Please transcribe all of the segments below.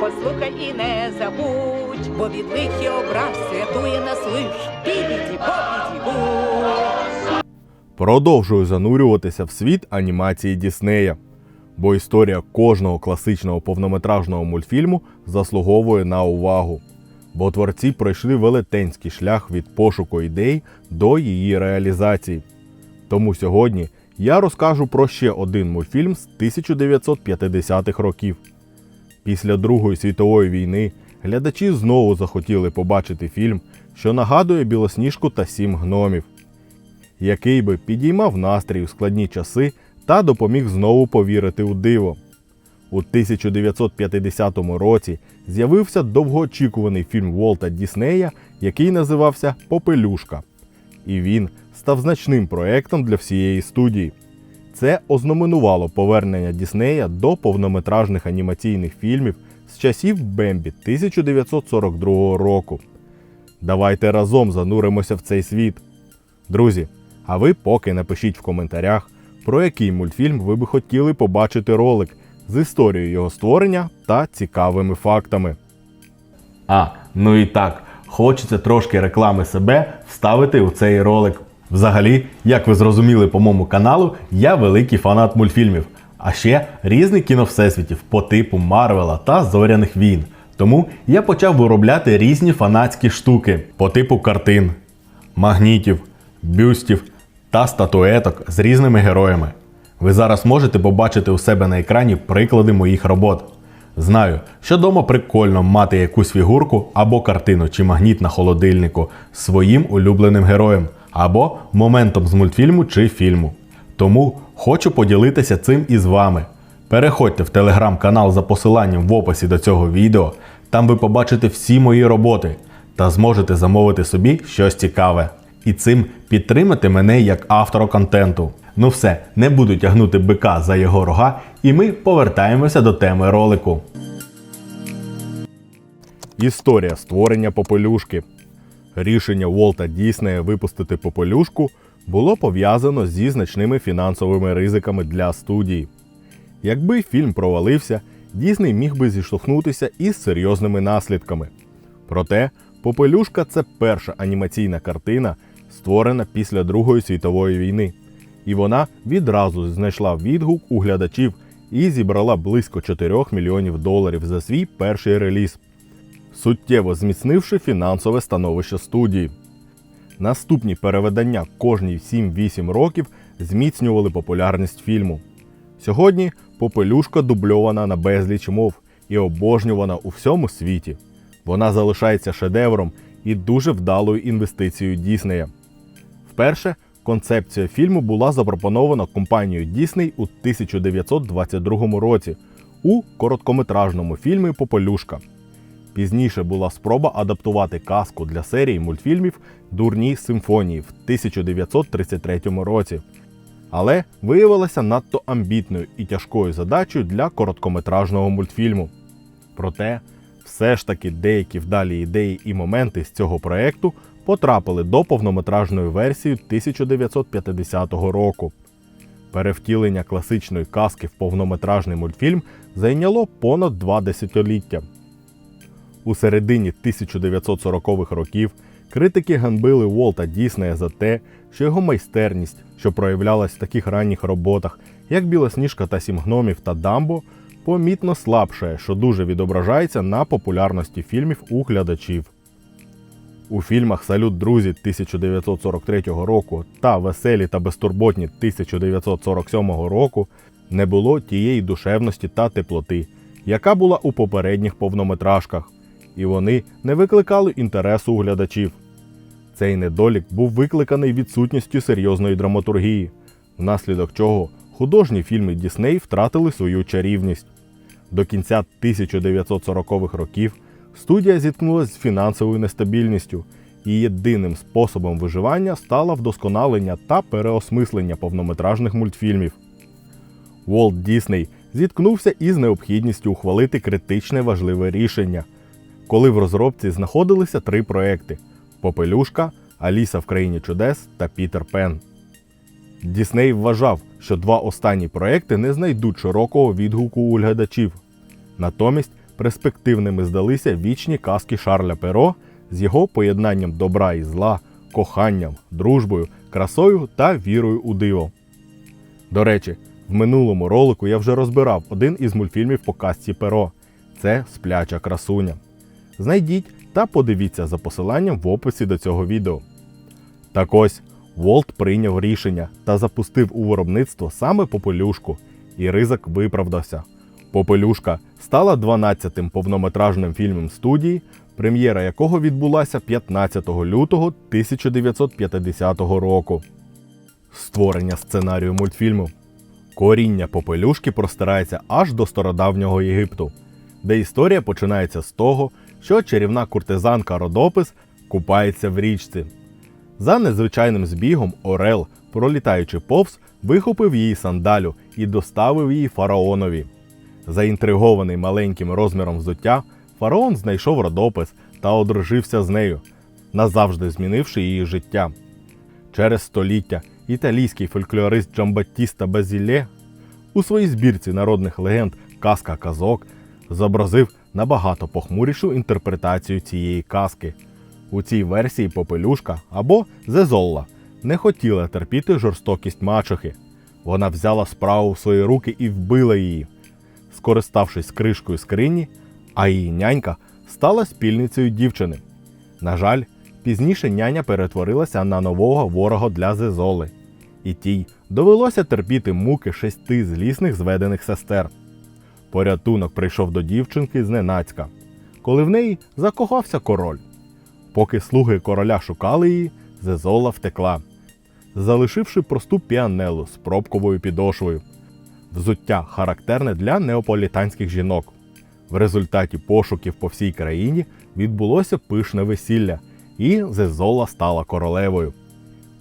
послухай і не забудь, бо від лих і образ рятує нас лиш. Бібіді, бобіді, бу. Продовжую занурюватися в світ анімації Діснея, бо історія кожного класичного повнометражного мультфільму заслуговує на увагу. Бо творці пройшли велетенський шлях від пошуку ідей до її реалізації. Тому сьогодні я розкажу про ще один мультфільм з 1950-х років. Після Другої світової війни глядачі знову захотіли побачити фільм, що нагадує Білосніжку та сім гномів який би підіймав настрій у складні часи та допоміг знову повірити у диво. У 1950 році з'явився довгоочікуваний фільм Волта Діснея, який називався Попелюшка. І він став значним проектом для всієї студії. Це ознаменувало повернення Діснея до повнометражних анімаційних фільмів з часів Бембі 1942 року. Давайте разом зануримося в цей світ. Друзі, а ви поки напишіть в коментарях, про який мультфільм ви би хотіли побачити ролик з історією його створення та цікавими фактами. А, ну і так, хочеться трошки реклами себе вставити у цей ролик. Взагалі, як ви зрозуміли по моєму каналу, я великий фанат мультфільмів, а ще різних кіновсесвітів по типу Марвела та Зоряних війн. Тому я почав виробляти різні фанатські штуки по типу картин, магнітів, бюстів та статуеток з різними героями. Ви зараз можете побачити у себе на екрані приклади моїх робот. Знаю, що дома прикольно мати якусь фігурку або картину чи магніт на холодильнику своїм улюбленим героєм, або моментом з мультфільму чи фільму. Тому хочу поділитися цим із вами. Переходьте в телеграм-канал за посиланням в описі до цього відео, там ви побачите всі мої роботи та зможете замовити собі щось цікаве. І цим підтримати мене як автора контенту. Ну все, не буду тягнути бика за його рога, і ми повертаємося до теми ролику. Історія створення попелюшки. Рішення Волта Діснея випустити попелюшку було пов'язано зі значними фінансовими ризиками для студії. Якби фільм провалився, Дісней міг би зіштовхнутися із серйозними наслідками. Проте, Попелюшка це перша анімаційна картина, створена після Другої світової війни, і вона відразу знайшла відгук у глядачів і зібрала близько 4 мільйонів доларів за свій перший реліз, суттєво зміцнивши фінансове становище студії. Наступні переведення кожні 7-8 років зміцнювали популярність фільму. Сьогодні попелюшка дубльована на безліч мов і обожнювана у всьому світі. Вона залишається шедевром і дуже вдалою інвестицією Діснея. Вперше концепція фільму була запропонована компанією Дісней у 1922 році у короткометражному фільмі Попелюшка. Пізніше була спроба адаптувати казку для серії мультфільмів Дурні симфонії в 1933 році. Але виявилася надто амбітною і тяжкою задачею для короткометражного мультфільму. Проте, все ж таки деякі вдалі ідеї і моменти з цього проекту потрапили до повнометражної версії 1950 року. Перевтілення класичної казки в повнометражний мультфільм зайняло понад два десятиліття. У середині 1940-х років критики ганбили Волта Діснея за те, що його майстерність, що проявлялась в таких ранніх роботах, як Білосніжка та Сім гномів та Дамбо, помітно слабшає, що дуже відображається на популярності фільмів у глядачів. У фільмах Салют друзі 1943 року та Веселі та безтурботні 1947 року не було тієї душевності та теплоти, яка була у попередніх повнометражках, і вони не викликали інтересу у глядачів. Цей недолік був викликаний відсутністю серйозної драматургії, внаслідок чого художні фільми Дісней втратили свою чарівність. До кінця 1940-х років студія зіткнулася з фінансовою нестабільністю, і єдиним способом виживання стало вдосконалення та переосмислення повнометражних мультфільмів. Волт Дісней зіткнувся із необхідністю ухвалити критичне важливе рішення, коли в розробці знаходилися три проекти: Попелюшка, Аліса в країні чудес та Пітер Пен. Дісней вважав, що два останні проекти не знайдуть широкого відгуку у глядачів. Натомість перспективними здалися вічні казки Шарля Перо з його поєднанням добра і зла, коханням, дружбою, красою та вірою у диво. До речі, в минулому ролику я вже розбирав один із мультфільмів по казці Перо це Спляча красуня. Знайдіть та подивіться за посиланням в описі до цього відео. Так ось, Волт прийняв рішення та запустив у виробництво саме попелюшку, і ризик виправдався. Попелюшка стала 12-тим повнометражним фільмом студії, прем'єра якого відбулася 15 лютого 1950 року. Створення сценарію мультфільму. Коріння попелюшки простирається аж до стародавнього Єгипту, де історія починається з того, що чарівна куртизанка Родопис купається в річці. За незвичайним збігом Орел, пролітаючи повз, вихопив її сандалю і доставив її фараонові. Заінтригований маленьким розміром взуття, фараон знайшов родопис та одружився з нею, назавжди змінивши її життя. Через століття італійський фольклорист Джамбаттіста Базілє у своїй збірці народних легенд Казка казок зобразив набагато похмурішу інтерпретацію цієї казки. У цій версії попелюшка або Зезолла не хотіла терпіти жорстокість мачехи. Вона взяла справу в свої руки і вбила її, скориставшись кришкою скрині, а її нянька стала спільницею дівчини. На жаль, пізніше няня перетворилася на нового ворога для Зезоли, і тій довелося терпіти муки шести злісних зведених сестер. Порятунок прийшов до дівчинки зненацька, коли в неї закохався король. Поки слуги короля шукали її, Зезола втекла, залишивши просту піанелу з пробковою підошвою. Взуття характерне для неаполітанських жінок. В результаті пошуків по всій країні відбулося пишне весілля, і Зезола стала королевою.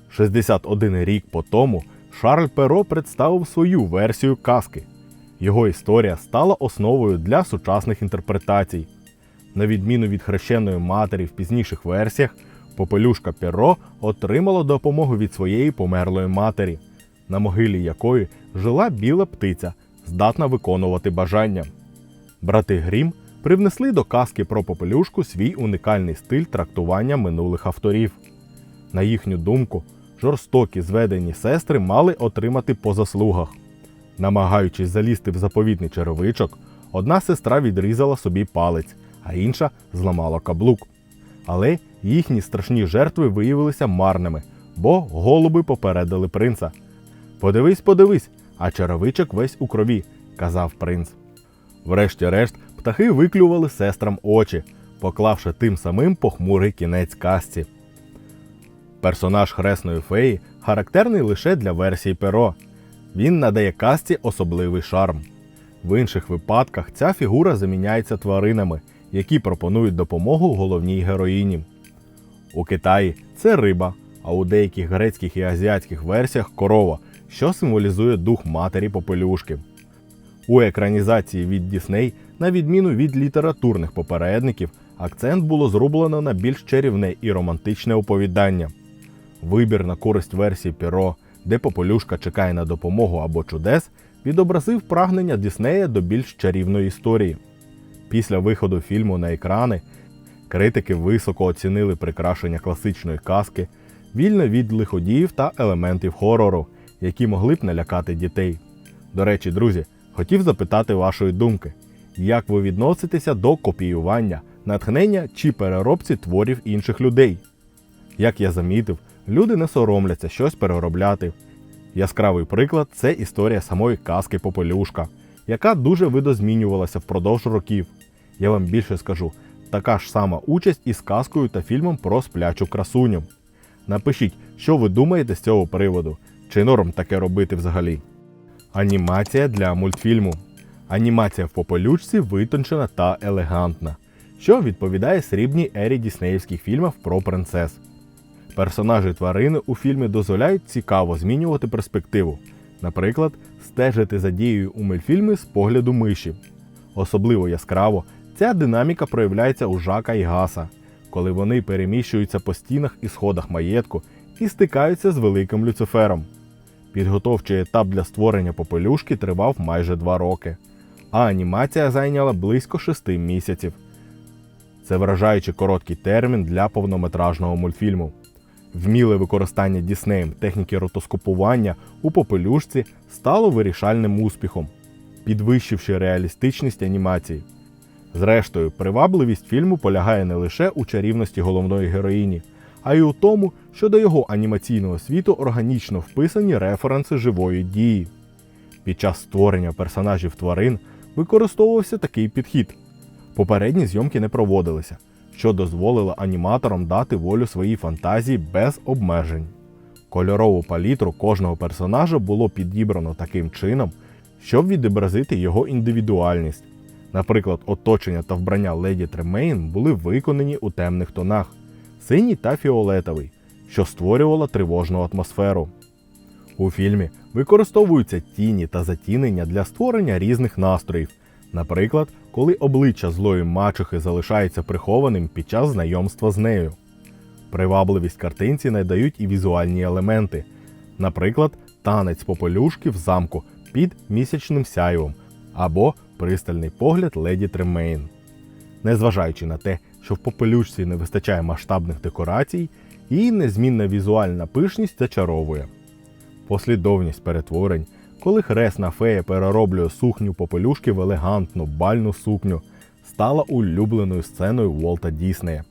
61 рік по тому Шарль Перо представив свою версію казки. Його історія стала основою для сучасних інтерпретацій. На відміну від хрещеної матері в пізніших версіях, попелюшка Перо отримала допомогу від своєї померлої матері, на могилі якої жила біла птиця, здатна виконувати бажання. Брати Грім привнесли до казки про попелюшку свій унікальний стиль трактування минулих авторів. На їхню думку, жорстокі зведені сестри мали отримати по заслугах. Намагаючись залізти в заповітний черевичок, одна сестра відрізала собі палець, а інша зламала каблук. Але їхні страшні жертви виявилися марними, бо голуби попередили принца. Подивись, подивись, а черевичок весь у крові, казав принц. Врешті-решт, птахи виклювали сестрам очі, поклавши тим самим похмурий кінець казці. Персонаж хресної феї характерний лише для версії перо. Він надає казці особливий шарм. В інших випадках ця фігура заміняється тваринами, які пропонують допомогу головній героїні. У Китаї це риба, а у деяких грецьких і азіатських версіях корова, що символізує дух матері попелюшки. У екранізації від Дісней, на відміну від літературних попередників, акцент було зроблено на більш чарівне і романтичне оповідання. Вибір на користь версії Піро, де попелюшка чекає на допомогу або чудес, відобразив прагнення Діснея до більш чарівної історії. Після виходу фільму на екрани критики високо оцінили прикрашення класичної казки, вільно від лиходіїв та елементів хорору, які могли б налякати дітей. До речі, друзі, хотів запитати вашої думки, як ви відноситеся до копіювання, натхнення чи переробці творів інших людей? Як я замітив, люди не соромляться щось переробляти. Яскравий приклад це історія самої казки Попелюшка, яка дуже видозмінювалася впродовж років. Я вам більше скажу, така ж сама участь із казкою та фільмом про сплячу красуню. Напишіть, що ви думаєте з цього приводу, чи норм таке робити взагалі. Анімація для мультфільму. Анімація в попелючці витончена та елегантна, що відповідає срібній ері діснеївських фільмів про принцес. Персонажі тварини у фільмі дозволяють цікаво змінювати перспективу, наприклад, стежити за дією у мультфільмі з погляду миші. Особливо яскраво ця динаміка проявляється у Жака і Гаса, коли вони переміщуються по стінах і сходах маєтку і стикаються з великим Люцифером. Підготовчий етап для створення попелюшки тривав майже два роки. а анімація зайняла близько 6 місяців. Це вражаючи короткий термін для повнометражного мультфільму. Вміле використання Діснеєм техніки ротоскопування у попелюшці стало вирішальним успіхом, підвищивши реалістичність анімації. Зрештою, привабливість фільму полягає не лише у чарівності головної героїні, а й у тому, що до його анімаційного світу органічно вписані референси живої дії. Під час створення персонажів тварин використовувався такий підхід. Попередні зйомки не проводилися, що дозволило аніматорам дати волю своїй фантазії без обмежень. Кольорову палітру кожного персонажа було підібрано таким чином, щоб відобразити його індивідуальність. Наприклад, оточення та вбрання леді Тремейн були виконані у темних тонах синій та фіолетовий, що створювало тривожну атмосферу. У фільмі використовуються тіні та затінення для створення різних настроїв, наприклад, коли обличчя злої мачухи залишається прихованим під час знайомства з нею. Привабливість картинці надають і візуальні елементи, наприклад, танець попелюшки в замку під місячним сяйвом або пристальний погляд леді Тремейн. Незважаючи на те, що в попелюшці не вистачає масштабних декорацій, її незмінна візуальна пишність зачаровує. Послідовність перетворень, коли хресна фея перероблює сукню попелюшки в елегантну бальну сукню, стала улюбленою сценою Уолта Діснея.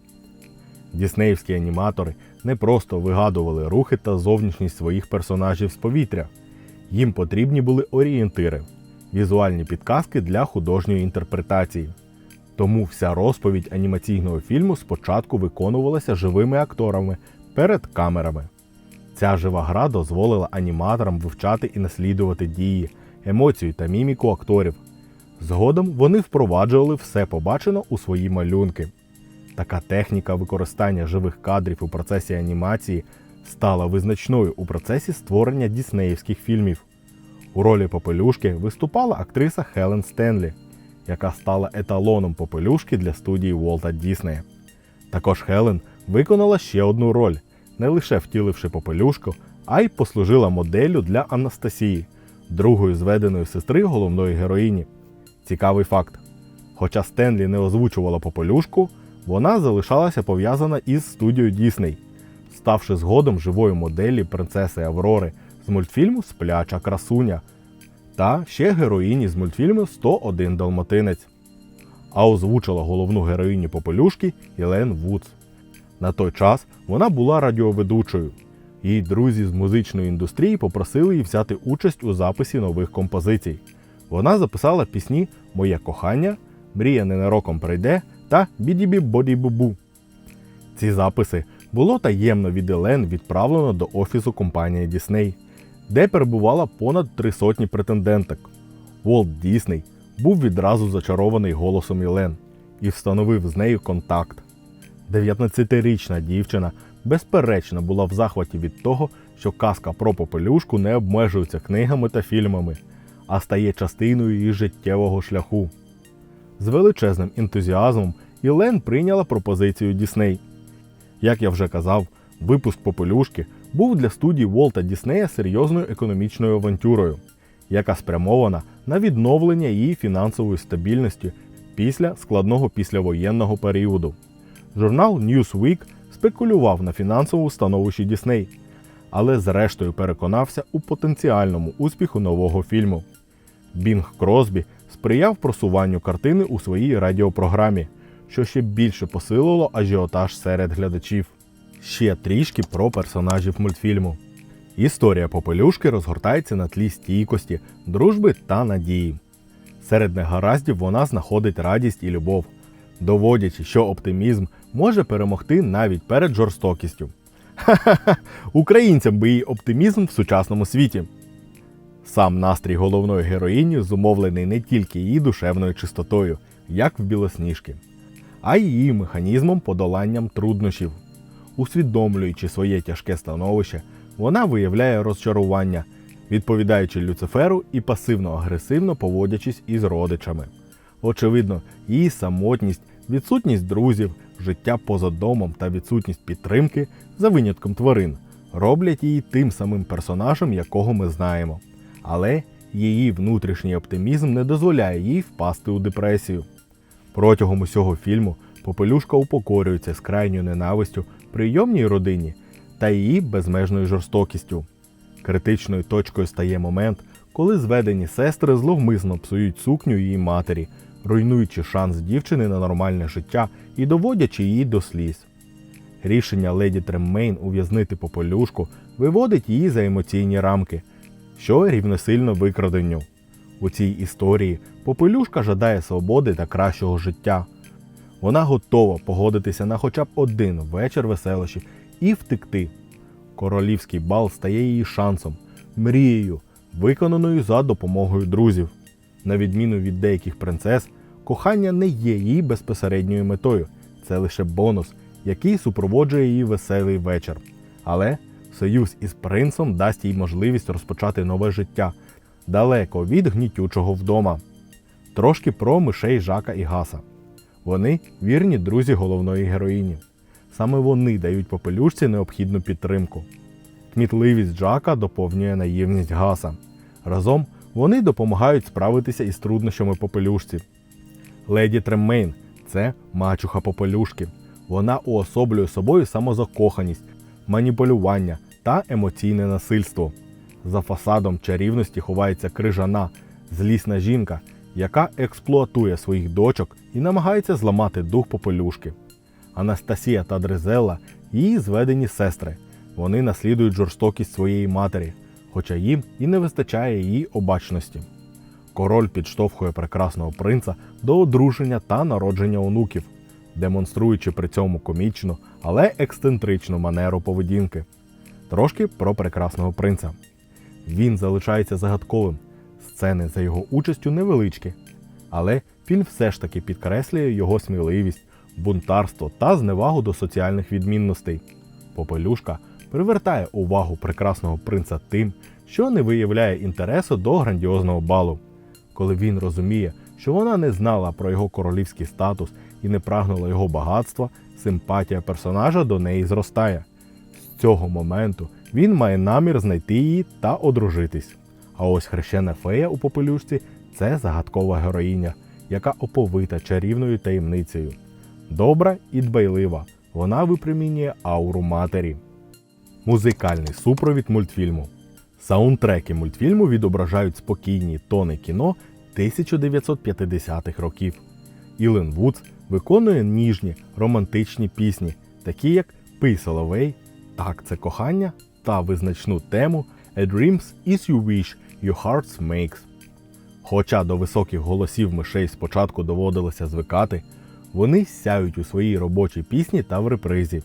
Діснеївські аніматори не просто вигадували рухи та зовнішність своїх персонажів з повітря, їм потрібні були орієнтири, візуальні підказки для художньої інтерпретації. Тому вся розповідь анімаційного фільму спочатку виконувалася живими акторами перед камерами. Ця жива гра дозволила аніматорам вивчати і наслідувати дії, емоції та міміку акторів. Згодом вони впроваджували все побачено у свої малюнки. Така техніка використання живих кадрів у процесі анімації стала визначною у процесі створення діснеївських фільмів. У ролі попелюшки виступала актриса Хелен Стенлі, яка стала еталоном попелюшки для студії Уолта Діснея. Також Хелен виконала ще одну роль, не лише втіливши попелюшку, а й послужила моделлю для Анастасії, другої зведеної сестри головної героїні. Цікавий факт: хоча Стенлі не озвучувала попелюшку, вона залишалася пов'язана із студією Дісней, ставши згодом живою моделлю принцеси Аврори з мультфільму Спляча красуня та ще героїні з мультфільму 101 Далматинець. А озвучила головну героїню попелюшки Єлен Вудс. На той час вона була радіоведучою. Її друзі з музичної індустрії попросили її взяти участь у записі нових композицій. Вона записала пісні Моє кохання, Мрія ненароком прийде та Бідібі Боді Бубу. Ці записи було таємно від Елен відправлено до офісу компанії Дісней, де перебувала понад три сотні претенденток. Волт Дісней був відразу зачарований голосом Єлен і встановив з нею контакт. 19-річна дівчина безперечно була в захваті від того, що казка про попелюшку не обмежується книгами та фільмами, а стає частиною її життєвого шляху. З величезним ентузіазмом Ілен прийняла пропозицію Дісней. Як я вже казав, випуск попелюшки був для студії Волта Діснея серйозною економічною авантюрою, яка спрямована на відновлення її фінансової стабільності після складного післявоєнного періоду. Журнал Newsweek спекулював на фінансовому становищі Дісней, але зрештою переконався у потенціальному успіху нового фільму. Бінг Кросбі сприяв просуванню картини у своїй радіопрограмі, що ще більше посилило ажіотаж серед глядачів. Ще трішки про персонажів мультфільму. Історія попелюшки розгортається на тлі стійкості, дружби та надії. Серед негараздів вона знаходить радість і любов, доводячи, що оптимізм може перемогти навіть перед жорстокістю. Ха-ха-ха! Українцям би її оптимізм в сучасному світі. Сам настрій головної героїні зумовлений не тільки її душевною чистотою, як в білосніжки, а й її механізмом подоланням труднощів. Усвідомлюючи своє тяжке становище, вона виявляє розчарування, відповідаючи Люциферу і пасивно-агресивно поводячись із родичами. Очевидно, її самотність, відсутність друзів, життя поза домом та відсутність підтримки за винятком тварин роблять її тим самим персонажем, якого ми знаємо. Але її внутрішній оптимізм не дозволяє їй впасти у депресію. Протягом усього фільму Попелюшка упокорюється з крайньою ненавистю прийомній родині та її безмежною жорстокістю. Критичною точкою стає момент, коли зведені сестри зловмисно псують сукню її матері, руйнуючи шанс дівчини на нормальне життя і доводячи її до сліз. Рішення леді Треммейн ув'язнити попелюшку виводить її за емоційні рамки, що рівносильно викраденню. У цій історії попелюшка жадає свободи та кращого життя. Вона готова погодитися на хоча б один вечір веселощів і втекти. Королівський бал стає її шансом, мрією, виконаною за допомогою друзів. На відміну від деяких принцес, кохання не є її безпосередньою метою, це лише бонус, який супроводжує її веселий вечір. Але союз із принцем дасть їй можливість розпочати нове життя далеко від гнітючого вдома. Трошки про мишей Жака і Гаса. Вони вірні друзі головної героїні. Саме вони дають попелюшці необхідну підтримку. Кмітливість Джака доповнює наївність Гаса. Разом вони допомагають справитися із труднощами попелюшці. Леді Треммейн це мачуха попелюшки. Вона уособлює собою самозакоханість, маніпулювання та емоційне насильство. За фасадом чарівності ховається крижана, злісна жінка, яка експлуатує своїх дочок і намагається зламати дух попелюшки. Анастасія та Дризелла її зведені сестри. Вони наслідують жорстокість своєї матері, хоча їм і не вистачає її обачності. Король підштовхує прекрасного принца до одруження та народження онуків, демонструючи при цьому комічну, але ексцентричну манеру поведінки. Трошки про прекрасного принца. Він залишається загадковим. Сцени за його участю невеличкі, але фільм все ж таки підкреслює його сміливість, бунтарство та зневагу до соціальних відмінностей. Попелюшка привертає увагу прекрасного принца тим, що не виявляє інтересу до грандіозного балу. Коли він розуміє, що вона не знала про його королівський статус і не прагнула його багатства, симпатія персонажа до неї зростає. З цього моменту він має намір знайти її та одружитись. А ось хрещена фея у попелюшці це загадкова героїня, яка оповита чарівною таємницею. Добра і дбайлива, вона випромінює ауру матері. Музикальний супровід мультфільму. Саундтреки мультфільму відображають спокійні тони кіно 1950-х років. Ілен Вудс виконує ніжні романтичні пісні, такі як Пий Соловей, Так це кохання та визначну тему A Dreams is your wish your heart makes. Хоча до високих голосів мишей спочатку доводилося звикати, вони сяють у своїй робочій пісні та в репризі.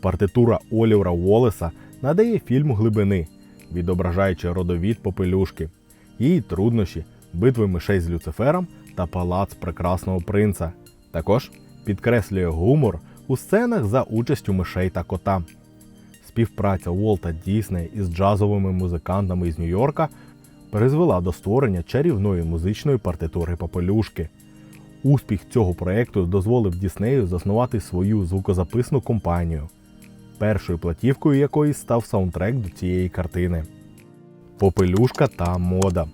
Партитура Олівера Уоллеса надає фільму глибини, відображаючи родовід попелюшки, її труднощі, битви мишей з Люцифером та палац прекрасного принца. Також підкреслює гумор у сценах за участю мишей та кота. Співпраця Уолта Діснея із джазовими музикантами із Нью-Йорка призвела до створення чарівної музичної партитури попелюшки. Успіх цього проєкту дозволив Діснею заснувати свою звукозаписну компанію, першою платівкою якої став саундтрек до цієї картини. Попелюшка та мода.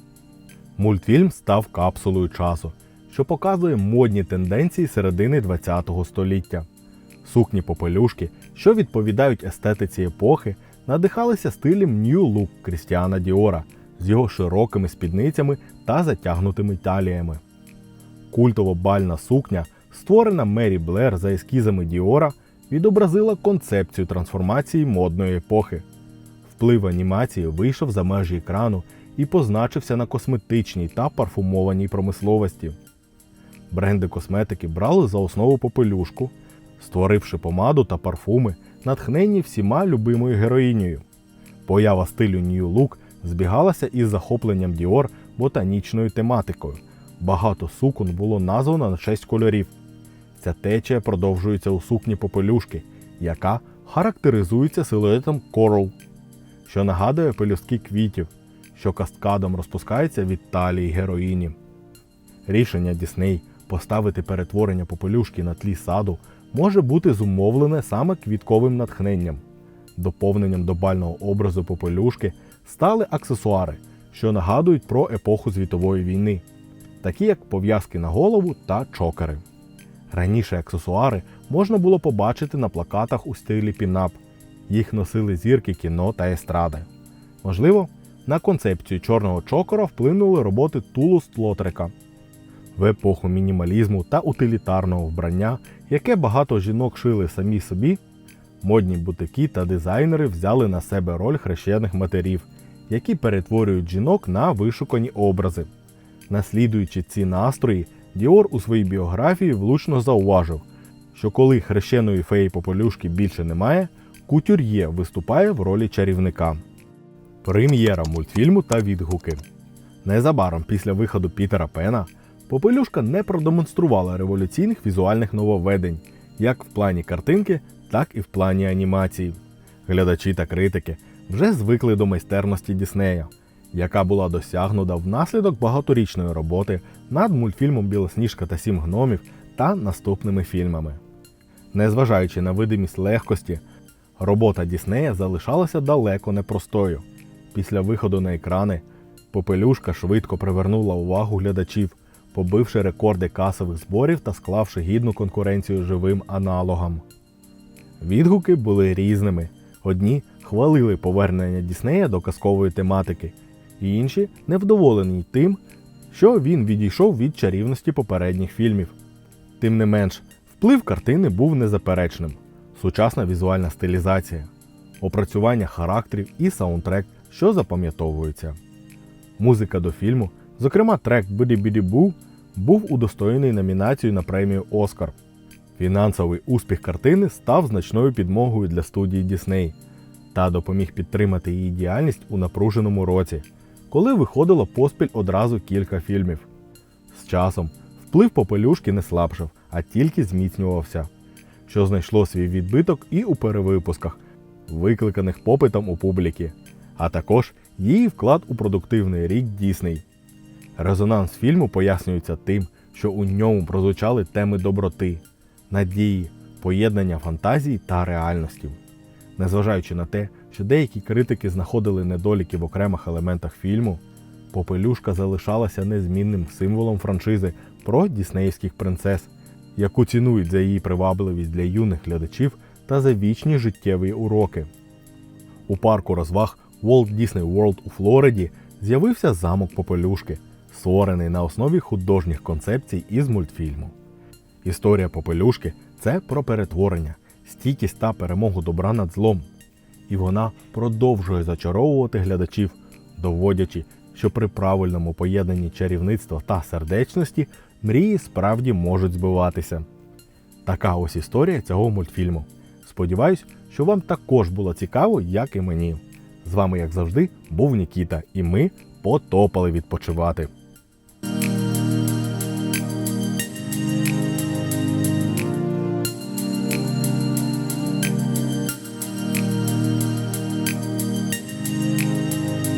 Мультфільм став капсулою часу, що показує модні тенденції середини ХХ століття. Сукні попелюшки, що відповідають естетиці епохи, надихалися стилем New Look Крістіана Діора з його широкими спідницями та затягнутими таліями. Культова бальна сукня, створена Мері Блер за ескізами Діора, відобразила концепцію трансформації модної епохи. Вплив анімації вийшов за межі екрану і позначився на косметичній та парфумованій промисловості. Бренди косметики брали за основу попелюшку, створивши помаду та парфуми, натхненні всіма любимою героїнею. Поява стилю New Look збігалася із захопленням Dior ботанічною тематикою. Багато сукон було названо на честь кольорів. Ця течія продовжується у сукні попелюшки, яка характеризується силуетом корал, що нагадує пелюстки квітів, що каскадом розпускається від талії героїні. Рішення Дісней поставити перетворення попелюшки на тлі саду може бути зумовлене саме квітковим натхненням. Доповненням до бального образу попелюшки стали аксесуари, що нагадують про епоху світової війни, такі як пов'язки на голову та чокери. Раніше аксесуари можна було побачити на плакатах у стилі пінап. Їх носили зірки кіно та естради. Можливо, на концепцію чорного чокера вплинули роботи Тулус Лотрека. В епоху мінімалізму та утилітарного вбрання, яке багато жінок шили самі собі, модні бутики та дизайнери взяли на себе роль хрещених матерів, які перетворюють жінок на вишукані образи. Наслідуючи ці настрої, Діор у своїй біографії влучно зауважив, що коли хрещеної феї попелюшки більше немає, кутюр'є виступає в ролі чарівника. Прем'єра мультфільму та відгуки. Незабаром після виходу Пітера Пена Попелюшка не продемонструвала революційних візуальних нововведень, як в плані картинки, так і в плані анімації. Глядачі та критики вже звикли до майстерності Діснея, яка була досягнута внаслідок багаторічної роботи над мультфільмом Білосніжка та Сім гномів та наступними фільмами. Незважаючи на видимість легкості, робота Діснея залишалася далеко непростою. Після виходу на екрани Попелюшка швидко привернула увагу глядачів, побивши рекорди касових зборів та склавши гідну конкуренцію живим аналогам. Відгуки були різними. Одні хвалили повернення Діснея до казкової тематики, інші невдоволені тим, що він відійшов від чарівності попередніх фільмів. Тим не менш, вплив картини був незаперечним: сучасна візуальна стилізація, опрацювання характерів і саундтрек, що запам'ятовуються. Музика до фільму, зокрема трек Бу, був удостоєний номінацією на премію Оскар. Фінансовий успіх картини став значною підмогою для студії Disney та допоміг підтримати її діяльність у напруженому році, коли виходило поспіль одразу кілька фільмів. З часом вплив попелюшки не слабшав, а тільки зміцнювався, що знайшло свій відбиток і у перевипусках, викликаних попитом у публіки, а також її вклад у продуктивний рік Дісней. Резонанс фільму пояснюється тим, що у ньому прозвучали теми доброти, надії, поєднання фантазії та реальності. Незважаючи на те, що деякі критики знаходили недоліки в окремих елементах фільму, Попелюшка залишалася незмінним символом франшизи про діснеївських принцес, яку цінують за її привабливість для юних глядачів та за вічні життєві уроки. У парку розваг Walt Disney World у Флориді з'явився замок Попелюшки, створений на основі художніх концепцій із мультфільму. Історія Попелюшки це про перетворення, стійкість та перемогу добра над злом. І вона продовжує зачаровувати глядачів, доводячи, що при правильному поєднанні чарівництва та сердечності мрії справді можуть збиватися. Така ось історія цього мультфільму. Сподіваюсь, що вам також було цікаво, як і мені. З вами, як завжди, був Нікіта, і ми потопали відпочивати.